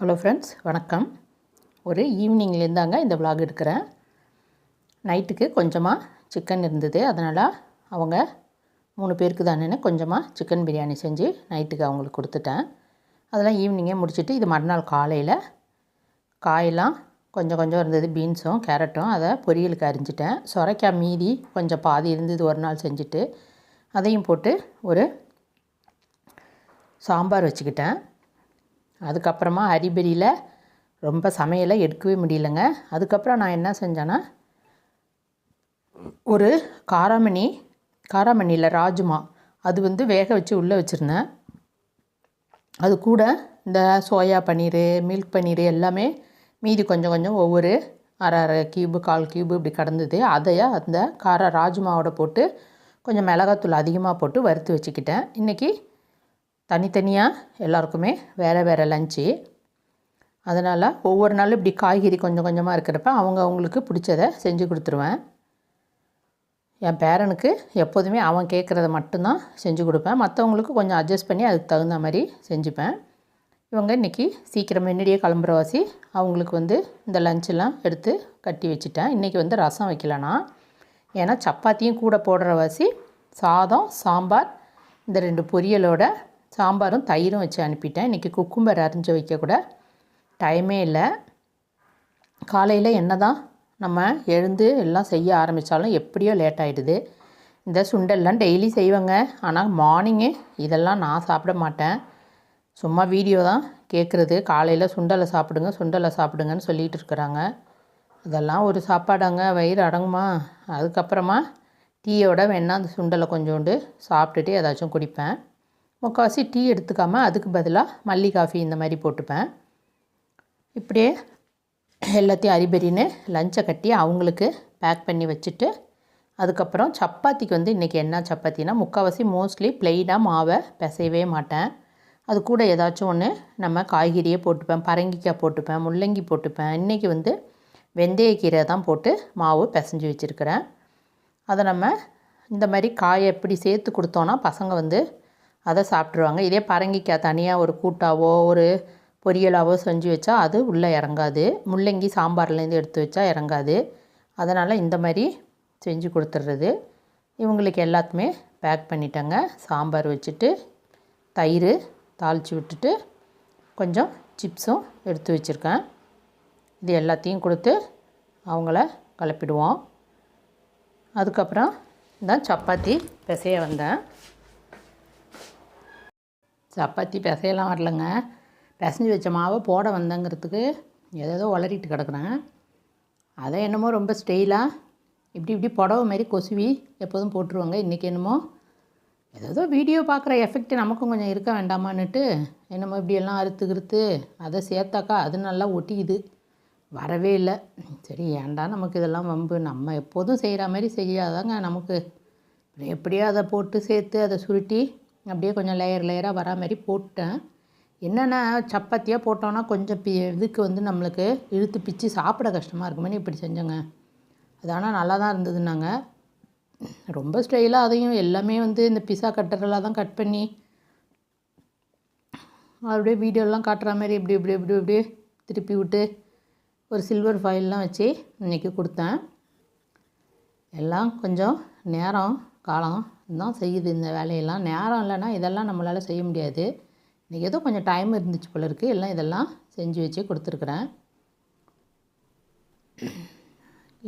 Hello friends வணக்கம். ஒரு ஈவினிங்லேருந்தாங்க இந்த விலாக் எடுக்கிறேன். நைட்டுக்கு கொஞ்சமாக சிக்கன் இருந்தது அதனால் அவங்க மூணு பேருக்கு தானேன்னு கொஞ்சமாக சிக்கன் பிரியாணி செஞ்சு நைட்டுக்கு அவங்களுக்கு கொடுத்துட்டேன். அதெல்லாம் ஈவினிங்கே முடிச்சுட்டு இது மறுநாள் காலையில் காயெல்லாம் கொஞ்சம் கொஞ்சம் இருந்தது பீன்ஸும் கேரட்டும் அதை பொரியலுக்கு அரிஞ்சிட்டேன். சொரைக்காய் மீதி கொஞ்சம் பாதி இருந்தது ஒரு நாள் செஞ்சுட்டு அதையும் போட்டு ஒரு சாம்பார் வச்சுக்கிட்டேன். அதுக்கப்புறமா அரிபரியில் ரொம்ப சமையலை எடுக்கவே முடியலங்க. அதுக்கப்புறம் நான் என்ன செஞ்சேன்னா ஒரு காராமணி காராமணியில் ராஜ்மா அது வந்து வேக வச்சு உள்ளே வச்சுருந்தேன். அது கூட இந்த சோயா பன்னீர் மில்க் பன்னீர் எல்லாமே மீதி கொஞ்சம் கொஞ்சம் ஒவ்வொரு அரை அரை கியூபு கால் கியூபு இப்படி கடந்தது. அதையே அந்த கார ராஜ்மாவோட போட்டு கொஞ்சம் மிளகாத்தூள் அதிகமாக போட்டு வறுத்து வச்சுக்கிட்டேன். இன்றைக்கி தனித்தனியாக எல்லாருக்குமே வேறு வேறு லஞ்சு. அதனால் ஒவ்வொரு நாளும் இப்படி காய்கறி கொஞ்சம் கொஞ்சமாக இருக்கிறப்ப அவங்க அவங்களுக்கு பிடிச்சத செஞ்சு கொடுத்துருவேன். என் பேரனுக்கு எப்போதுமே அவன் கேட்குறத மட்டும்தான் செஞ்சு கொடுப்பேன். மற்றவங்களுக்கு கொஞ்சம் அட்ஜஸ்ட் பண்ணி அதுக்கு தகுந்த மாதிரி செஞ்சுப்பேன். இவங்க இன்றைக்கி சீக்கிரம் முன்னாடியே கிளம்புறவாசி அவங்களுக்கு வந்து இந்த லஞ்செல்லாம் எடுத்து கட்டி வச்சுட்டேன். இன்றைக்கி வந்து ரசம் வைக்கலனா ஏன்னா சப்பாத்தியும் கூட போடுறவாசி சாதம் சாம்பார் இந்த ரெண்டு பொரியலோட சாம்பாரும் தயிரும் வச்சு அனுப்பிட்டேன். இன்றைக்கி குக்கும்பர் அரிஞ்சு கூட டைமே இல்லை. காலையில் என்ன தான் நம்ம எழுந்து எல்லாம் செய்ய ஆரம்பித்தாலும் எப்படியோ லேட் ஆகிடுது இந்த சுண்டல்லாம் டெய்லி செய்வேங்க. ஆனால் மார்னிங்கே இதெல்லாம் நான் சாப்பிட மாட்டேன். சும்மா வீடியோ தான் கேட்குறது காலையில் சுண்டலை சாப்பிடுங்க சுண்டலை சாப்பிடுங்கன்னு சொல்லிகிட்டு இருக்கிறாங்க. அதெல்லாம் ஒரு சாப்பாடாங்க. வயிறு அடங்குமா? அதுக்கப்புறமா டீயோட வேணால் அந்த சுண்டலை கொஞ்சோண்டு சாப்பிட்டுட்டு ஏதாச்சும் குடிப்பேன். முக்கால்வாசி டீ எடுத்துக்காமல் அதுக்கு பதிலாக மல்லி காஃபி இந்த மாதிரி போட்டுப்பேன். இப்படியே எல்லாத்தையும் அரிபரின்னு லஞ்சை கட்டி அவங்களுக்கு பேக் பண்ணி வச்சுட்டு அதுக்கப்புறம் சப்பாத்திக்கு வந்து இன்றைக்கி என்ன சப்பாத்தினா முக்கால்வாசி மோஸ்ட்லி ப்ளெயினாக மாவை பிசையவே மாட்டேன். அது கூட ஏதாச்சும் ஒன்று நம்ம காய்கறியே போட்டுப்பேன் பரங்கிக்காய் போட்டுப்பேன் முள்ளங்கி போட்டுப்பேன். இன்றைக்கி வந்து வெந்தயக்கீரை தான் போட்டு மாவு பிசைஞ்சு வச்சுருக்கிறேன். அதை நம்ம இந்த மாதிரி காயை எப்படி சேர்த்து கொடுத்தோன்னா பசங்க வந்து அதை சாப்பிட்ருவாங்க இதே பரங்கிக்காய் தனியாக ஒரு கூட்டாவோ ஒரு பொரியலாவோ செஞ்சு வச்சா அது உள்ளே இறங்காது. முள்ளங்கி சாம்பார்லேருந்து எடுத்து வச்சா இறங்காது. அதனால் இந்த மாதிரி செஞ்சு கொடுத்துட்றது இவங்களுக்கு எல்லாத்துமே பேக் பண்ணிட்டேங்க. சாம்பார் வச்சுட்டு தயிர் தாளித்து விட்டுட்டு கொஞ்சம் சிப்ஸும் எடுத்து வச்சுருக்கேன். இது எல்லாத்தையும் கொடுத்து அவங்கள கிளப்பிடுவோம். அதுக்கப்புறம் தான் சப்பாத்தி பிசைய வந்தேன். சப்பாத்தி பிசையெல்லாம் வரலங்க. பிசைஞ்சு வச்ச மாவை போட வந்தங்கிறதுக்கு ஏதேதோ வளரிட்டு கிடக்குறேன். அதை என்னமோ ரொம்ப ஸ்டெயிலாக இப்படி இப்படி புடவை மாதிரி கொசுவி எப்போதும் போட்டுருவாங்க. இன்றைக்கி என்னமோ ஏதோ வீடியோ பார்க்குற எஃபெக்ட் நமக்கும் கொஞ்சம் இருக்க வேண்டாமான்னுட்டு என்னமோ இப்படியெல்லாம் அறுத்து கிறுத்து அதை சேர்த்தாக்கா அது நல்லா ஒட்டிக்குது. வரவே இல்லை. சரி ஏன்டா நமக்கு இதெல்லாம் வம்பு? நம்ம எப்போதும் செய்கிற மாதிரி செய்யாதாங்க நமக்கு. எப்படியோ அதை போட்டு சேர்த்து அதை சுருட்டி அப்படியே கொஞ்சம் லேயர் லேயராக வரா மாதிரி போட்டேன். என்னென்ன சப்பாத்தியாக போட்டோன்னா கொஞ்சம் பி இதுக்கு வந்து நம்மளுக்கு இழுத்து பிச்சு சாப்பிட கஷ்டமாக இருக்குமே இப்படி செஞ்சோங்க. அது ஆனால் நல்லா தான் இருந்ததுன்னாங்க. ரொம்ப ஸ்டைலாக அதையும் எல்லாமே வந்து இந்த பிஸா கட்டரெல்லாம் தான் கட் பண்ணி அப்படியே வீடியோலாம் காட்டுற மாதிரி இப்படி இப்படி இப்படி இப்படி திருப்பி விட்டு ஒரு சில்வர் ஃபாயிலெலாம் வச்சு இன்றைக்கி கொடுத்தேன். எல்லாம் கொஞ்சம் நேரம் காலம் தான் செய்யுது இந்த வேலையெல்லாம். நேரம் இல்லைன்னா இதெல்லாம் நம்மளால் செய்ய முடியாது. இன்றைக்கி ஏதோ கொஞ்சம் டைம் இருந்துச்சு போல இருக்குது எல்லாம் இதெல்லாம் செஞ்சு வச்சு கொடுத்துருக்குறேன்.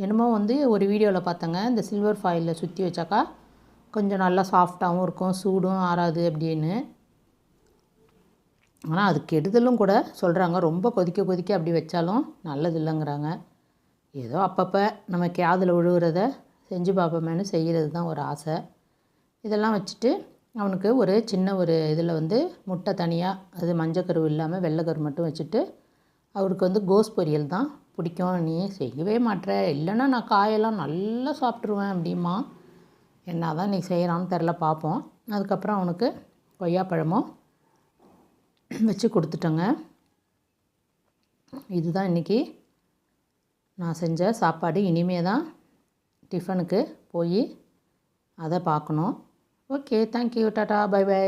என்னமோ வந்து ஒரு வீடியோவில் பார்த்தேங்க. இந்த சில்வர் ஃபாயிலில் சுற்றி வச்சாக்கா கொஞ்சம் நல்லா சாஃப்டாகவும் இருக்கும். சூடும் ஆறாது அப்படின்னு. ஆனால் அது கெடுதலும் கூட சொல்கிறாங்க ரொம்ப கொதிக்க கொதிக்க அப்படி வச்சாலும் நல்லது இல்லைங்கிறாங்க. ஏதோ அப்பப்போ நம்ம கேதில் விழுகிறத செஞ்சு பார்ப்போமேனு செய்கிறது தான் ஒரு ஆசை. இதெல்லாம் வச்சுட்டு அவனுக்கு ஒரு சின்ன ஒரு இதில் வந்து முட்டை தனியாக அது மஞ்சக்கரு இல்லாமல் வெள்ளைக்கரு மட்டும் வச்சுட்டு அவருக்கு வந்து கோஸ் பொரியல் தான் பிடிக்கும். நீ செய்யவே மாட்டேற இல்லைன்னா நான் காயெல்லாம் நல்லா சாப்பிட்ருவேன் அப்படிமா என்ன தான் நீ செய்கிறான்னு தெரில பார்ப்போம் அதுக்கப்புறம் அவனுக்கு கொய்யாப்பழமும் வச்சு கொடுத்துட்டோங்க. இதுதான் இன்றைக்கி நான் செஞ்ச சாப்பாடு. இனிமே தான் டிஃபனுக்கு போய் அதை பார்க்கணும். Okay thank you tata bye bye